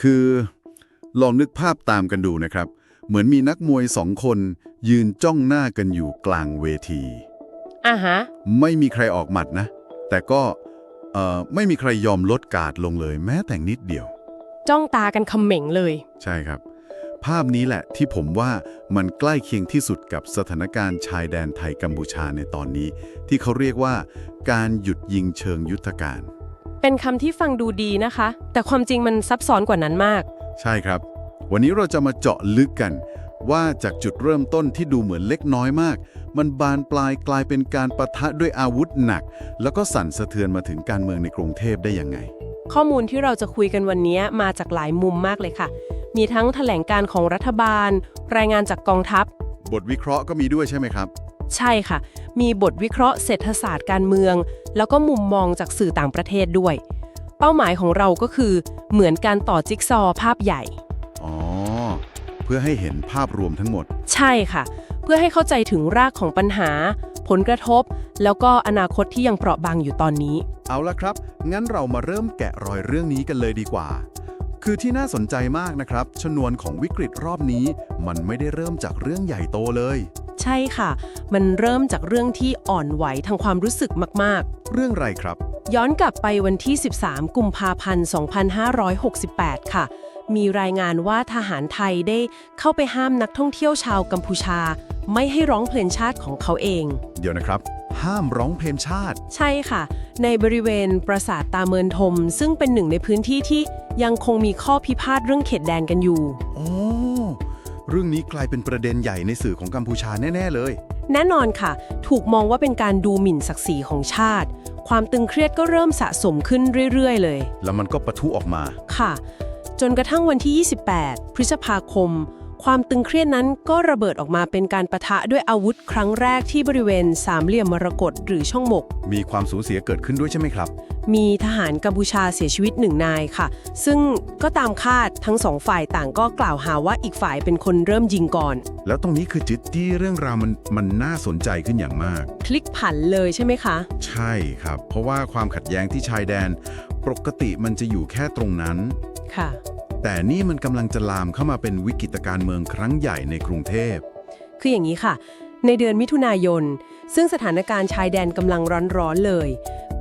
คือลองนึกภาพตามกันดูนะครับ เหมือนมีนักมวยสองคน ยืนจ้องหน้ากันอยู่กลางเวทีอ่าฮะ ไม่มีใครออกหมัดนะ แต่ก็เอ่อไม่มีใครยอมลดการ์ดลงเลย แม้แต่นิดเดียว จ้องตากันเขม่งเลย ใช่ครับ ภาพนี้แหละที่ผมว่ามันใกล้เคียงที่สุดกับสถานการณ์ชายแดนไทยกัมพูชาในตอนนี้ ที่เขาเรียกว่า การหยุดยิงเชิงยุทธการ เป็นคำที่ฟังดูดีนะคะ แต่ความจริงมันซับซ้อนกว่านั้นมาก ใช่ครับ วันนี้เราจะมาเจาะลึกกัน ว่าจากจุดเริ่มต้นที่ดูเหมือนเล็กน้อยมาก มันบานปลายกลายเป็นการประทะด้วยอาวุธหนัก แล้วก็สั่นสะเทือนมาถึงการเมืองในกรุงเทพได้ยังไง ข้อมูลที่เราจะคุยกันวันนี้มาจากหลายมุมมากเลยค่ะ มีทั้งแถลงการของรัฐบาล รายงานจากกองทัพ บทวิเคราะห์ก็มีด้วยใช่ไหมครับ ใช่ค่ะ มีบทวิเคราะห์เศรษฐศาสตร์การเมือง แล้วก็มุมมองจากสื่อต่างประเทศด้วย เป้าหมายของเราก็คือเหมือนการต่อจิ๊กซอว์ภาพใหญ่ อ๋อ เพื่อให้เห็นภาพรวมทั้งหมด ใช่ค่ะ เพื่อให้เข้าใจถึงรากของปัญหา ผลกระทบ แล้วก็อนาคตที่ยังเปราะบางอยู่ตอนนี้ เอาละครับ งั้นเรามาเริ่มแกะรอยเรื่องนี้กันเลยดีกว่า คือที่น่าสนใจมากนะครับ ชนวนของวิกฤตรอบนี้ มันไม่ได้เริ่มจากเรื่องใหญ่โตเลย ใช่ค่ะ มันเริ่มจากเรื่องที่อ่อนไหวทางความรู้สึกมาก เรื่องอะไรครับ ๆ ย้อนกลับไปวันที่ 13 กุมภาพันธ์ 2568 ค่ะ มีรายงานว่าทหารไทยได้เข้าไปห้ามนักท่องเที่ยวชาวกัมพูชา ไม่ให้ร้องเพลงชาติของเขาเอง เดี๋ยวนะครับ ห้ามร้องเพลงชาติ ใช่ค่ะ ในบริเวณปราสาทตาเมินทม ซึ่งเป็นหนึ่งในพื้นที่ที่ยังคงมีข้อพิพาทเรื่องเขตแดนกันอยู่โอ้เรื่องนี้กลายเป็นประเด็นใหญ่ในสื่อของกัมพูชาแน่ ๆ เลย แน่นอนค่ะ ถูกมองว่าเป็นการดูหมิ่นศักดิ์ศรีของชาติ ความตึงเครียดก็เริ่มสะสมขึ้นเรื่อยๆ เลย แล้วมันก็ปะทุออกมา ค่ะ จนกระทั่งวันที่ 28 พฤษภาคม ความตึงเครียดนั้นก็ระเบิดออกมาเป็นการประทะด้วยอาวุธครั้งแรกที่บริเวณสามเหลี่ยมมรกตหรือช่องหมก มีความสูญเสียเกิดขึ้นด้วยใช่ไหมครับ มีทหารกัมพูชาเสียชีวิตหนึ่งนายค่ะ ซึ่งก็ตามคาดทั้งสองฝ่ายต่างก็กล่าวหาว่าอีกฝ่ายเป็นคนเริ่มยิงก่อน แล้วตรงนี้คือจุดที่เรื่องราวมันมันน่าสนใจขึ้นอย่างมาก คลิกผันเลยใช่ไหมคะ ใช่ครับ เพราะว่าความขัดแย้งที่ชายแดน ปกติมันจะอยู่แค่ตรงนั้นค่ะ แต่นี่มันกำลังจะลามเข้ามาเป็นวิกฤตการณ์เมืองครั้งใหญ่ในกรุงเทพ คืออย่างนี้ค่ะ ในเดือนมิถุนายน ซึ่งสถานการณ์ชายแดนกำลังร้อนๆเลย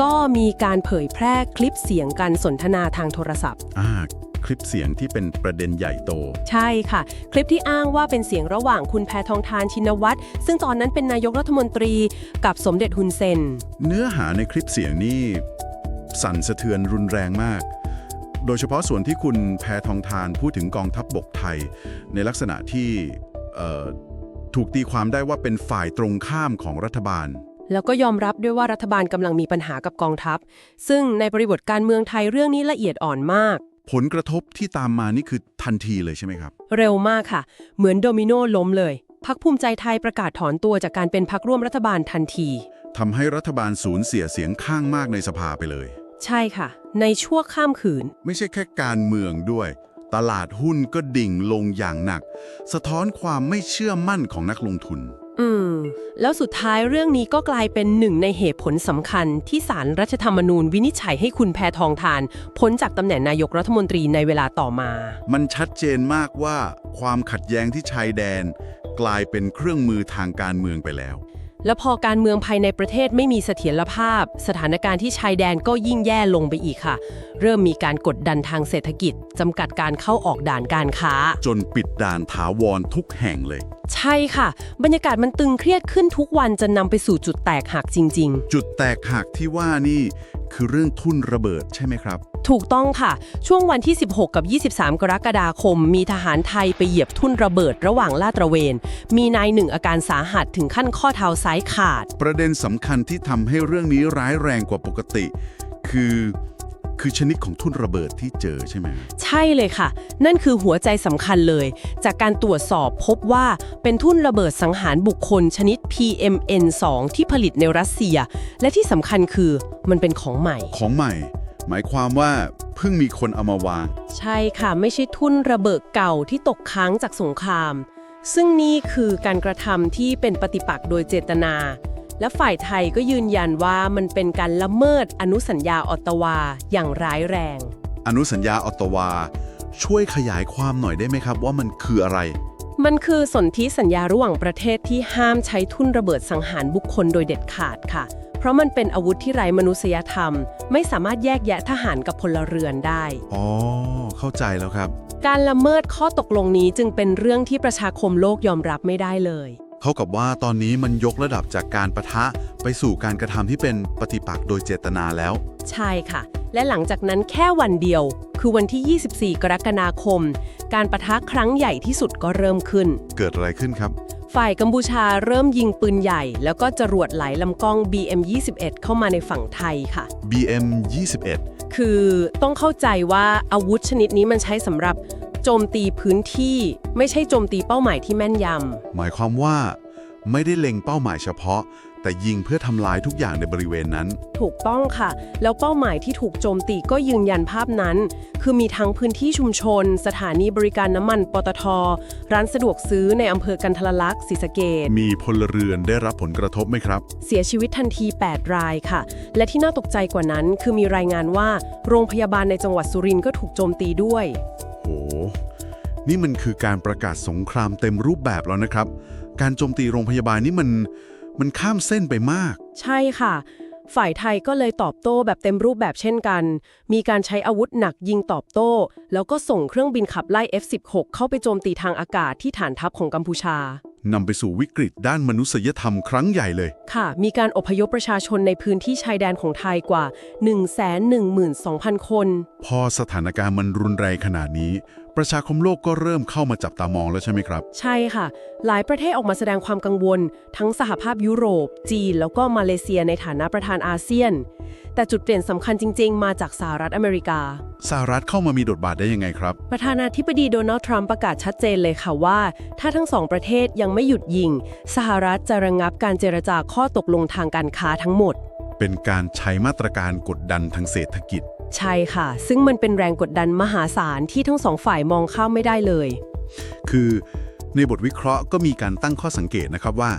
ก็มีการเผยแพร่คลิปเสียงการสนทนาทางโทรศัพท์ อ่า คลิปเสียงที่เป็นประเด็นใหญ่โต ใช่ค่ะ คลิปที่อ้างว่าเป็นเสียงระหว่างคุณแพทองทานชินวัตรซึ่งตอนนั้นเป็นนายกรัฐมนตรีกับสมเด็จฮุนเซน เนื้อหาในคลิปเสียงนี่สั่นสะเทือนรุนแรงมาก โดยเฉพาะส่วนที่คุณแพทองทานพูดถึงกองทัพบบกไทย ในลักษณะที่เอ่อถูกตีความได้ว่าเป็นฝ่ายตรงข้ามของรัฐบาล แล้วก็ยอมรับด้วยว่ารัฐบาลกำลังมีปัญหากับกองทัพ ซึ่งในบริบทการเมืองไทยเรื่องนี้ละเอียดอ่อนมาก ผลกระทบที่ตามมานี่คือทันทีเลยใช่ไหมครับ เร็วมากค่ะ เหมือนโดมิโนล้มเลยพักภูมิใจไทยประกาศถอนตัวจากการเป็นพักร่วมรัฐบาลทันทีทำให้รัฐบาลสูญเสียเสียงข้างมากในสภาไปเลย ใช่ค่ะ ในชั่วข้ามคืน ไม่ใช่แค่การเมืองด้วย ตลาดหุ้นก็ดิ่งลงอย่างหนัก สะท้อนความไม่เชื่อมั่นของนักลงทุน อืม แล้วสุดท้ายเรื่องนี้ก็กลายเป็นหนึ่งในเหตุผลสำคัญที่ศาลรรัฐธรรมนูญวินิจฉัยให้คุณแพทองทาน พ้นจากตำแหน่งนายกรัฐมนตรีในเวลาต่อมา มันชัดเจนมากว่าความขัดแย้งที่ชายแดน กลายเป็นเครื่องมือทางการเมืองไปแล้ว แล้วพอการเมืองภายในประเทศไม่มีเสถียรภาพ สถานการณ์ที่ชายแดนก็ยิ่งแย่ลงไปอีกค่ะ เริ่มมีการกดดันทางเศรษฐกิจจำกัดการเข้าออกด่านการค้า จนปิดด่านถาวรทุกแห่งเลย ใช่ค่ะ บรรยากาศมันตึงเครียดขึ้นทุกวันจะนำไปสู่จุดแตกหักจริงจุดแตกหักที่ว่านี่คือเรื่องทุ่นระเบิดใช่ไหมครับๆ ถูกต้องค่ะ ช่วงวันที่ 16 กับ 23 กรกฎาคม มีทหารไทยไปเหยียบทุ่นระเบิดระหว่างลาดตระเวน มีนายหนึ่งอาการสาหัสถึงขั้นข้อเท้าซ้ายขาด ประเด็นสำคัญที่ทำให้เรื่องนี้ร้ายแรงกว่าปกติ คือคือชนิดของทุ่นระเบิดที่เจอใช่ไหม ใช่เลยค่ะ นั่นคือหัวใจสำคัญเลย จากการตรวจสอบพบว่าเป็นทุ่นระเบิดสังหารบุคคลชนิด PMN2 ที่ผลิตในรัสเซีย และที่สำคัญคือมันเป็นของใหม่ ของใหม่ หมายความว่าเพิ่งมีคนเอามาวาง ใช่ค่ะ ไม่ใช่ทุ่นระเบิดเก่าที่ตกค้างจากสงคราม ซึ่งนี่คือการกระทำที่เป็นปฏิปักษ์โดยเจตนา และฝ่ายไทยก็ยืนยันว่ามันเป็นการละเมิดอนุสัญญาออตตาวาอย่างร้ายแรง อนุสัญญาออตตาวา ช่วยขยายความหน่อยได้ไหมครับ ว่ามันคืออะไร มันคือสนธิสัญญาระหว่างประเทศที่ห้ามใช้ทุ่นระเบิดสังหารบุคคลโดยเด็ดขาดค่ะ เพราะมันเป็นอาวุธที่ไร้มนุษยธรรม ไม่สามารถแยกแยะทหารกับพลเรือนได้ อ๋อ เข้าใจแล้วครับ การละเมิดข้อตกลงนี้จึงเป็นเรื่องที่ประชาคมโลกยอมรับไม่ได้เลย เท่ากับว่าตอนนี้มันยกระดับจากการประทะไปสู่การกระทำที่เป็นปฏิปักษ์โดยเจตนาแล้ว ใช่ค่ะ และหลังจากนั้นแค่วันเดียว คือวันที่ 24 กรกฎาคม การประทะครั้งใหญ่ที่สุดก็เริ่มขึ้น เกิดอะไรขึ้นครับ ฝ่ายกัมพูชาเริ่มยิงปืนใหญ่ แล้วก็จรวดไหลลำกล้อง BM21 เข้ามาในฝั่งไทยค่ะ BM 21 คือต้องเข้าใจว่าอาวุธชนิดนี้มันใช้สำหรับโจมตีพื้นที่ ไม่ใช่โจมตีเป้าหมายที่แม่นยำหมายความว่า ไม่ได้เล็งเป้าหมายเฉพาะ แต่ยิงเพื่อทำลายทุกอย่างในบริเวณนั้น ถูกต้องค่ะ แล้วเป้าหมายที่ถูกโจมตีก็ยืนยันภาพนั้น คือมีทั้งพื้นที่ชุมชน สถานีบริการน้ำมันปตท ร้านสะดวกซื้อในอำเภอกันทรลักษณ์ศรีสะเกดมีพลเรือนได้รับผลกระทบไหมครับ เสียชีวิตทันที 8 รายค่ะ และที่น่าตกใจกว่านั้น คือมีรายงานว่า โรงพยาบาลในจังหวัดสุรินทร์ก็ถูกโจมตีด้วย โห นี่มันคือการประกาศสงครามเต็มรูปแบบแล้วนะครับ การโจมตีโรงพยาบาลนี่มัน มันข้ามเส้นไปมาก ใช่ค่ะ ฝ่ายไทยก็เลยตอบโต้แบบเต็มรูปแบบเช่นกัน มีการใช้อาวุธหนักยิงตอบโต้ แล้วก็ส่งเครื่องบินขับไล่ F-16 เข้าไปโจมตีทางอากาศที่ฐานทัพของกัมพูชานำไปสู่วิกฤตด้านมนุษยธรรมครั้งใหญ่เลย ค่ะ มีการอพยพประชาชนในพื้นที่ชายแดนของไทยกว่า 112,000 คน พอสถานการณ์มันรุนแรงขนาดนี้ ประชาคมโลกก็เริ่มเข้ามาจับตามองแล้วใช่ไหมครับ ใช่ค่ะ หลายประเทศออกมาแสดงความกังวล ทั้งสหภาพยุโรป จีน แล้วก็มาเลเซียในฐานะประธานอาเซียน แต่จุดเปลี่ยนสำคัญจริง ๆ มาจากสหรัฐอเมริกา สหรัฐเข้ามามีบทบาทได้ยังไงครับ ประธานาธิบดีโดนัลด์ทรัมป์ประกาศชัดเจนเลยค่ะว่า ถ้าทั้งสองประเทศยังไม่หยุดยิง สหรัฐจะระงงับการเจรจาข้อตกลงทางการค้าทั้งหมด เป็นการใช้มาตรการกดดันทางเศรษฐกิจ ใช่ค่ะ ซึ่งมันเป็นแรงกดดันมหาศาลที่ทั้งสองฝ่ายมองข้ามไม่ได้เลย คือในบทวิเคราะห์ก็มีการตั้งข้อสังเกตนะครับว่า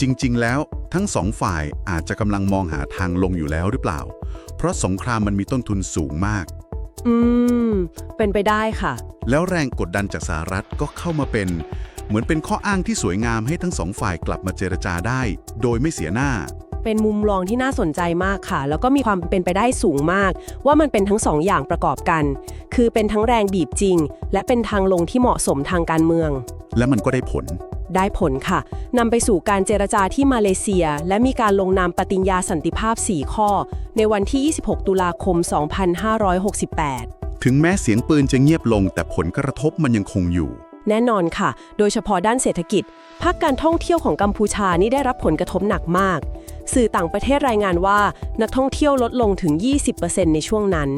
จริง ๆ แล้วทั้งสองฝ่ายอาจจะกำลังมองหาทางลงอยู่แล้วหรือเปล่า เพราะสงครามมันมีต้นทุนสูงมาก อืม เป็นไปได้ค่ะ แล้วแรงกดดันจากสหรัฐก็เข้ามาเป็น เหมือนเป็นข้ออ้างที่สวยงามให้ทั้งสองฝ่ายกลับมาเจรจาได้ โดยไม่เสียหน้า เป็นมุมมองที่น่าสนใจมากค่ะ แล้วก็มีความเป็นไปได้สูงมาก ว่ามันเป็นทั้งสองอย่างประกอบกัน คือเป็นทั้งแรงบีบจริง และเป็นทางลงที่เหมาะสมทางการเมือง และมันก็ได้ผล ได้ผลค่ะนำไปสู่การเจรจาที่มาเลเซีย และมีการลงนามปฏิญญาสันติภาพ 4 ข้อ ในวันที่ 26 ตุลาคม 2568 ถึงแม้เสียงปืนจะเงียบลง แต่ผลกระทบมันยังคงอยู่ แน่นอนค่ะ โดยเฉพาะด้านเศรษฐกิจภาคการท่องเที่ยวของกัมพูชานี่ได้รับผลกระทบหนักมาก สื่อต่างประเทศรายงานว่านักท่องเที่ยวลดลงถึง 20%ในช่วงนั้น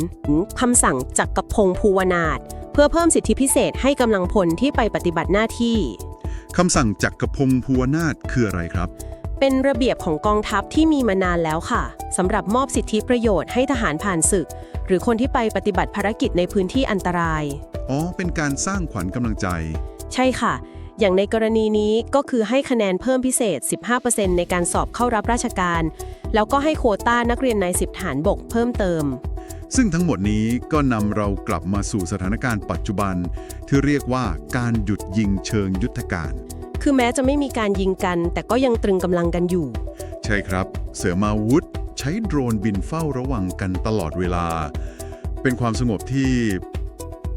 คำสั่งจักกรพงศ์ภูวนาถเพื่อเพิ่มสิทธิพิเศษให้กำลังพลที่ไปปฏิบัติหน้าที่คำสั่งจักรพงศ์ภูวนาถคืออะไรครับ เป็นระเบียบของกองทัพที่มีมานานแล้วค่ะสำหรับมอบสิทธิประโยชน์ให้ทหารผ่านศึก หรือคนที่ไปปฏิบัติภารกิจในพื้นที่อันตราย อ๋อ เป็นการสร้างขวัญกำลังใจ ใช่ค่ะ อย่างในกรณีนี้ก็คือให้คะแนนเพิ่มพิเศษ 15%ในการสอบเข้ารับราชการ แล้วก็ให้โควต้านักเรียนในสิบฐานบกเพิ่มเติม ซึ่งทั้งหมดนี้ก็นำเรากลับมาสู่สถานการณ์ปัจจุบัน ที่เรียกว่าการหยุดยิงเชิงยุทธการ คือแม้จะไม่มีการยิงกัน แต่ก็ยังตรึงกำลังกันอยู่ ใช่ครับ เสือมาวุธ ใช้โดรนบินเฝ้าระวังกันตลอดเวลา เป็นความสงบที่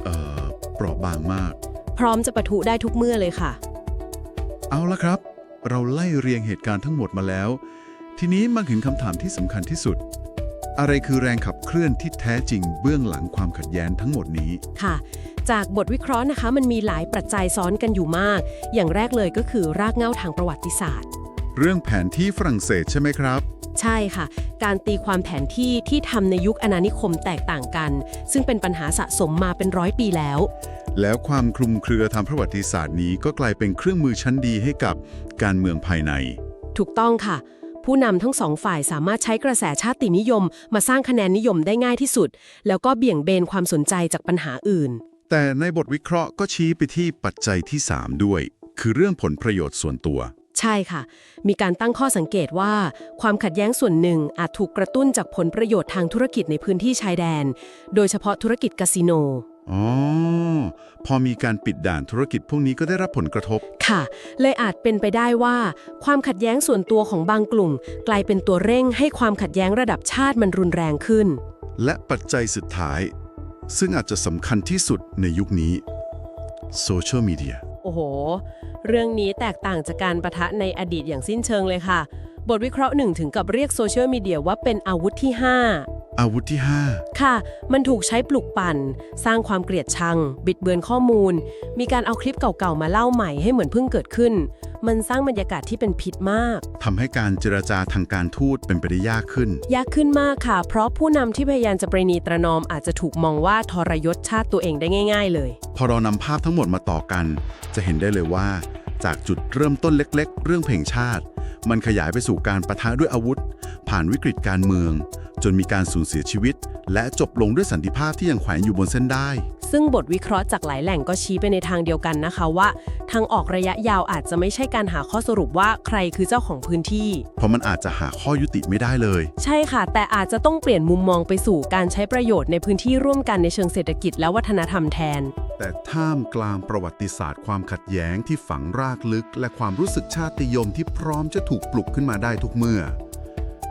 เอ่อเปราะบางมาก พร้อมจะปะทุได้ทุกเมื่อเลยค่ะ เอาละครับ เราไล่เรียงเหตุการณ์ทั้งหมดมาแล้ว ทีนี้มาถึงคำถามที่สำคัญที่สุด อะไรคือแรงขับเคลื่อนที่แท้จริงเบื้องหลังความขัดแย้งทั้งหมดนี้ ค่ะ จากบทวิเคราะห์นะคะมันมีหลายปัจจัยซ้อนกันอยู่มาก อย่างแรกเลยก็คือรากเหง้าทางประวัติศาสตร์ เรื่องแผนที่ฝรั่งเศสใช่ไหมครับ ใช่ค่ะ การตีความแผนที่ที่ทำในยุคอาณานิคมแตกต่างกัน ซึ่งเป็นปัญหาสะสมมาเป็นร้อยปีแล้ว แล้วความคลุมเครือทางประวัติศาสตร์นี้ก็กลายเป็นเครื่องมือชั้นดีให้กับการเมืองภายใน ถูกต้องค่ะ ผู้นำทั้งสองฝ่ายสามารถใช้กระแสชาตินิยม มาสร้างคะแนนนิยมได้ง่ายที่สุด แล้วก็เบี่ยงเบนความสนใจจากปัญหาอื่น แต่ในบทวิเคราะห์ก็ชี้ไปที่ปัจจัยที่ 3 ด้วย คือเรื่องผลประโยชน์ส่วนตัว ใช่ค่ะ มีการตั้งข้อสังเกตว่า ความขัดแย้งส่วนหนึ่งอาจถูกกระตุ้นจากผลประโยชน์ทางธุรกิจในพื้นที่ชายแดน โดยเฉพาะธุรกิจคาสิโนอ๋อ พอมีการปิดด่านธุรกิจพวกนี้ก็ได้รับผลกระทบ ค่ะ เลยอาจเป็นไปได้ว่า ความขัดแย้งส่วนตัวของบางกลุ่ม กลายเป็นตัวเร่งให้ความขัดแย้งระดับชาติมันรุนแรงขึ้น และปัจจัยสุดท้าย ซึ่งอาจจะสำคัญที่สุดในยุคนี้โซเชียลมีเดียโอ้โห เรื่องนี้แตกต่างจากการประทะในอดีตอย่างสิ้นเชิงเลยค่ะ บทวิเคราะห์หนึ่งถึงกับเรียกโซเชียลมีเดียว่าเป็นอาวุธที่ 5อาวุธที่ค่ะ มันถูกใช้ปลุกปั่น สร้างความเกลียดชัง บิดเบือนข้อมูล มีการเอาคลิปเก่าๆ มาเล่าใหม่ให้เหมือนเพิ่งเกิดขึ้น มันสร้างบรรยากาศที่เป็นพิษมาก5ทำให้การเจรจาทางการทูตเป็นไปได้ยากขึ้น ยากขึ้นมากค่ะ เพราะผู้นำที่พยายามจะประนีประนอมอาจจะถูกมองว่าทรยศชาติตัวเองได้ง่าย ๆ เลย พอเรานำภาพทั้งหมดมาต่อกัน จะเห็นได้เลยว่า จากจุดเริ่มต้นเล็ก ๆ เรื่องเพลงชาติ มันขยายไปสู่การประทะด้วยอาวุธ ผ่านวิกฤตการเมือง จนมีการสูญเสียชีวิต และจบลงด้วยสันติภาพที่ยังแขวนอยู่บนเส้นได้ ซึ่งบทวิเคราะห์จากหลายแหล่งก็ชี้ไปในทางเดียวกันนะคะว่า ทางออกระยะยาวอาจจะไม่ใช่การหาข้อสรุปว่าใครคือเจ้าของพื้นที่ เพราะมันอาจจะหาข้อยุติไม่ได้เลย ใช่ค่ะ แต่อาจจะต้องเปลี่ยนมุมมองไปสู่การใช้ประโยชน์ในพื้นที่ร่วมกันในเชิงเศรษฐกิจและวัฒนธรรมแทน แต่ท่ามกลางประวัติศาสตร์ความขัดแย้งที่ฝังรากลึก และความรู้สึกชาตินิยมที่พร้อมจะถูกปลุกขึ้นมาได้ทุกเมื่อ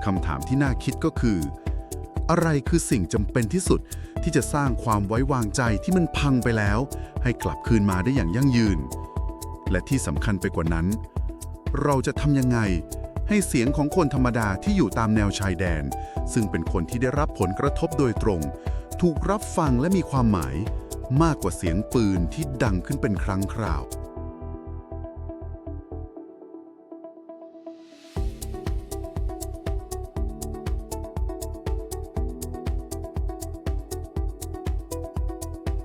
คำถามที่น่าคิดก็คือ อะไรคือสิ่งจำเป็นที่สุด ที่จะสร้างความไว้วางใจที่มันพังไปแล้ว ให้กลับคืนมาได้อย่างยั่งยืน และที่สำคัญไปกว่านั้น เราจะทำยังไง ให้เสียงของคนธรรมดาที่อยู่ตามแนวชายแดน ซึ่งเป็นคนที่ได้รับผลกระทบโดยตรง ถูกรับฟังและมีความหมาย มากกว่าเสียงปืนที่ดังขึ้นเป็นครั้งคราว